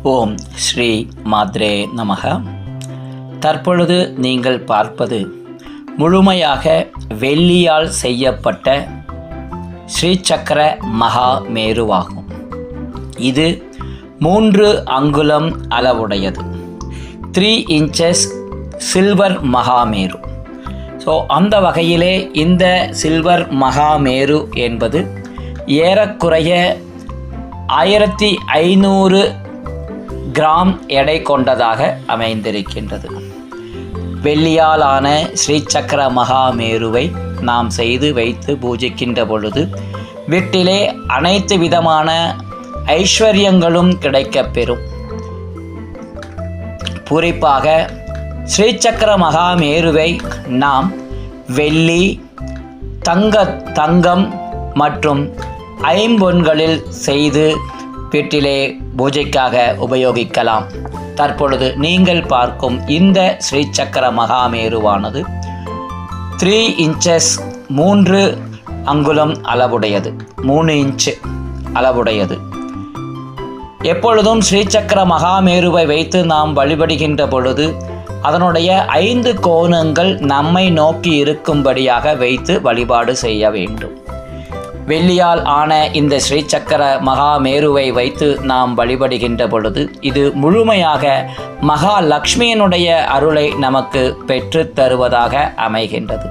ஓம் ஸ்ரீ மாத்ரே நமக. தற்பொழுது நீங்கள் பார்ப்பது முழுமையாக வெள்ளியால் செய்யப்பட்ட ஸ்ரீசக்கர மகா மேருவாகும். இது மூன்று அங்குலம் அளவுடையது. Three inches silver Mahameru so அந்த வகையிலே இந்த சில்வர் மகாமேரு என்பது ஏறக்குறைய ஆயிரத்தி ஐநூறு கிராம் எடை கொண்டதாக அமைந்திருக்கின்றது. வெள்ளியாலான ஸ்ரீசக்கர மகாமேருவை நாம் செய்து வைத்து பூஜிக்கின்ற பொழுது வீட்டிலே அனைத்து விதமான ஐஸ்வர்யங்களும் கிடைக்கப்பெறும். குறிப்பாக ஸ்ரீசக்கர மகாமேருவை நாம் வெள்ளி தங்க தங்கம் மற்றும் ஐம்பொன்களில் செய்து வீட்டிலே பூஜைக்காக உபயோகிக்கலாம். தற்பொழுது நீங்கள் பார்க்கும் இந்த ஸ்ரீசக்கர மகாமேருவானது த்ரீ இன்ச்சஸ் மூன்று அங்குலம் அளவுடையது. மூணு இன்ச்சு அளவுடையது. எப்பொழுதும் ஸ்ரீசக்கர மகாமேருவை வைத்து நாம் வழிபடுகின்ற பொழுது அதனுடைய ஐந்து கோணங்கள் நம்மை நோக்கி இருக்கும்படியாக வைத்து வழிபாடு செய்ய வேண்டும். வெள்ளியால் ஆன இந்த ஸ்ரீசக்கர மகாமேருவை வைத்து நாம் வழிபடுகின்ற பொழுது இது முழுமையாக மகாலட்சுமியினுடைய அருளை நமக்கு பெற்று தருவதாக அமைகின்றது.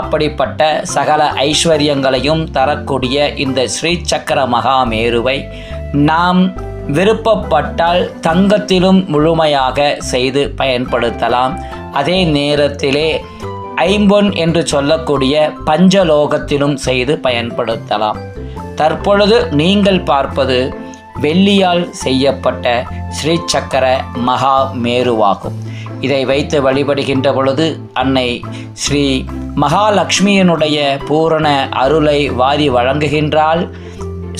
அப்படிப்பட்ட சகல ஐஸ்வர்யங்களையும் தரக்கூடிய இந்த ஸ்ரீசக்கர மகாமேருவை நாம் விருப்பப்பட்டால் தங்கத்திலும் முழுமையாக செய்து பயன்படுத்தலாம். அதே நேரத்திலே ஐம்பொன் என்று சொல்லக்கூடிய பஞ்சலோகத்திலும் செய்து பயன்படுத்தலாம். தற்பொழுது நீங்கள் பார்ப்பது வெள்ளியால் செய்யப்பட்ட ஸ்ரீசக்கர மகா மேருவாகும். இதை வைத்து வழிபடுகின்ற பொழுது அன்னை ஸ்ரீ மகாலட்சுமியினுடைய பூரண அருளை வாரி வழங்குகின்றால்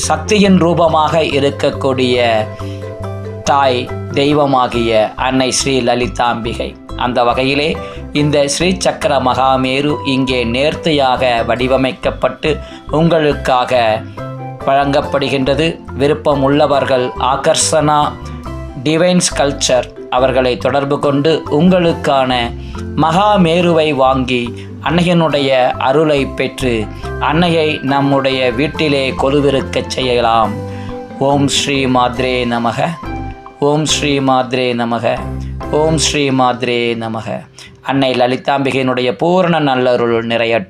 சக்தியின் ரூபமாக இருக்கக்கூடிய தாய் தெய்வமாகிய அன்னை ஸ்ரீ லலிதாம்பிகை. அந்த வகையிலே இந்த ஸ்ரீ சக்கர மகாமேரு இங்கே நேர்த்தியாக வடிவமைக்கப்பட்டு உங்களுக்காக வழங்கப்படுகின்றது. விருப்பம் உள்ளவர்கள் ஆகர்ஷனா டிவைன்ஸ் கல்ச்சர் அவர்களை தொடர்பு கொண்டு உங்களுக்கான மகாமேருவை வாங்கி அன்னையனுடைய அருளை பெற்று அன்னையை நம்முடைய வீட்டிலே கொலுவிருக்கச் செய்யலாம். ஓம் ஸ்ரீ மாத்ரே நமக. ஓம் ஸ்ரீ மாத்ரே நமக. ஓம் ஸ்ரீ மாத்ரே நமக. அன்னை லலிதாம்பிகையினுடைய பூரண நல்லருள் நிறையட்டும்.